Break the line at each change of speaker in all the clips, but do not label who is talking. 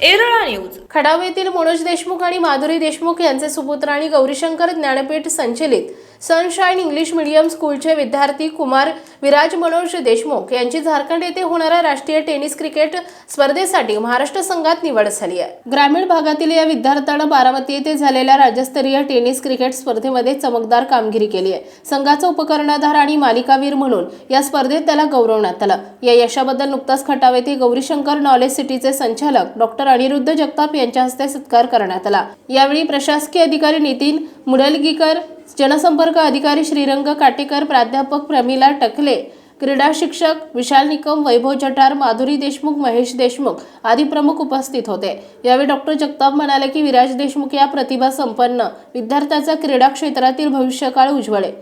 Erala news.
Khadav येथील मनोज देशमुख आणि माधुरी देशमुख यांचे सुपुत्र आणि गौरीशंकर ज्ञानपीठ संचलित सनशाईन इंग्लिश मीडियम स्कूलचे विद्यार्थी कुमार विराज मनोज देशमुख यांची झारखंड येथे होणाऱ्या राष्ट्रीय टेनिस क्रिकेट स्पर्धेसाठी महाराष्ट्र संघात निवड झाली आहे. ग्रामीण भागातील या विद्यार्थ्यानं बारामती येथे झालेल्या राज्यस्तरीय टेनिस क्रिकेट स्पर्धेमध्ये चमकदार कामगिरी केली आहे. संघाचा उपकर्णधार आणि मालिकावीर म्हणून या स्पर्धेत त्याला गौरवण्यात आलं. या यशाबद्दल नुकताच खटाव येथे गौरीशंकर नॉलेज सिटीचे संचालक डॉक्टर अनिरुद्ध जगताप यांच्या हस्ते सत्कार करण्यात आला. यावेळी प्रशासकीय अधिकारी नितीन मुडलगीकर जनसंपर्क अधिकारी श्रीरंग काटेकर प्राध्यापक प्रमिला टकले क्रीडा शिक्षक विशाल निकम वैभव जठार माधुरी देशमुख महेश देशमुख आदी प्रमुख उपस्थित होते. यावेळी डॉक्टर जगताप म्हणाले की विराज देशमुख या प्रतिभा संपन्न विद्यार्थ्याचा क्रीडा क्षेत्रातील भविष्यकाळ उज्ज्वल. आहे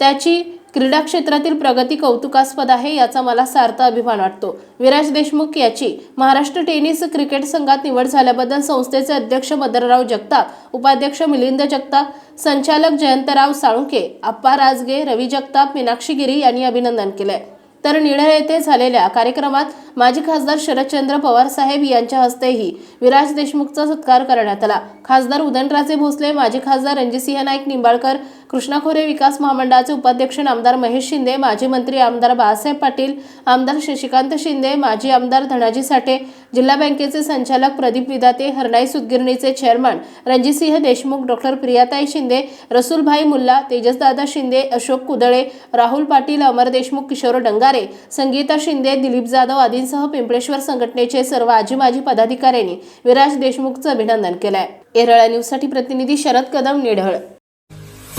त्याची क्रीडा क्षेत्रातील प्रगती कौतुकास्पद आहे याचा मला सार्थ अभिमान वाटतो. विराज देशमुख याची महाराष्ट्र टेनिस क्रिकेट संघात निवड झाल्याबद्दल संस्थेचे अध्यक्ष मदनराव जगताप उपाध्यक्ष मिलिंद जगताप संचालक जयंतराव साळुंके आप्पा राजगे रवी जगताप मीनाक्षी गिरी यांनी अभिनंदन केले तर निळर येथे झालेल्या कार्यक्रमात माजी खासदार शरदचंद्र पवार साहेब यांच्या हस्तेही विराज देशमुखचा सत्कार करण्यात आला. खासदार उदयनराजे भोसले माजी खासदार रणजितसिंह नाईक निंबाळकर कृष्णा खोरे विकास महामंडळाचे उपाध्यक्ष आमदार महेश शिंदे माजी मंत्री आमदार बाळासाहेब पाटील आमदार शशिकांत शिंदे माजी आमदार धनाजी साठे जिल्हा बँकेचे संचालक प्रदीप विदाते हरणाई सुतगिरणीचे चेअरमन रणजितसिंह देशमुख डॉक्टर प्रियाताई शिंदे रसूलभाई मुल्ला तेजसदादा शिंदे अशोक कुदळे राहुल पाटील अमर देशमुख किशोर डंगारे संगीता शिंदे दिलीप जाधव आदींसह पिंपळेश्वर संघटनेचे सर्व आजी माजी पदाधिकाऱ्यांनी विराज देशमुखचं अभिनंदन केलंय. एरळा न्यूजसाठी प्रतिनिधी शरद कदम निढळ.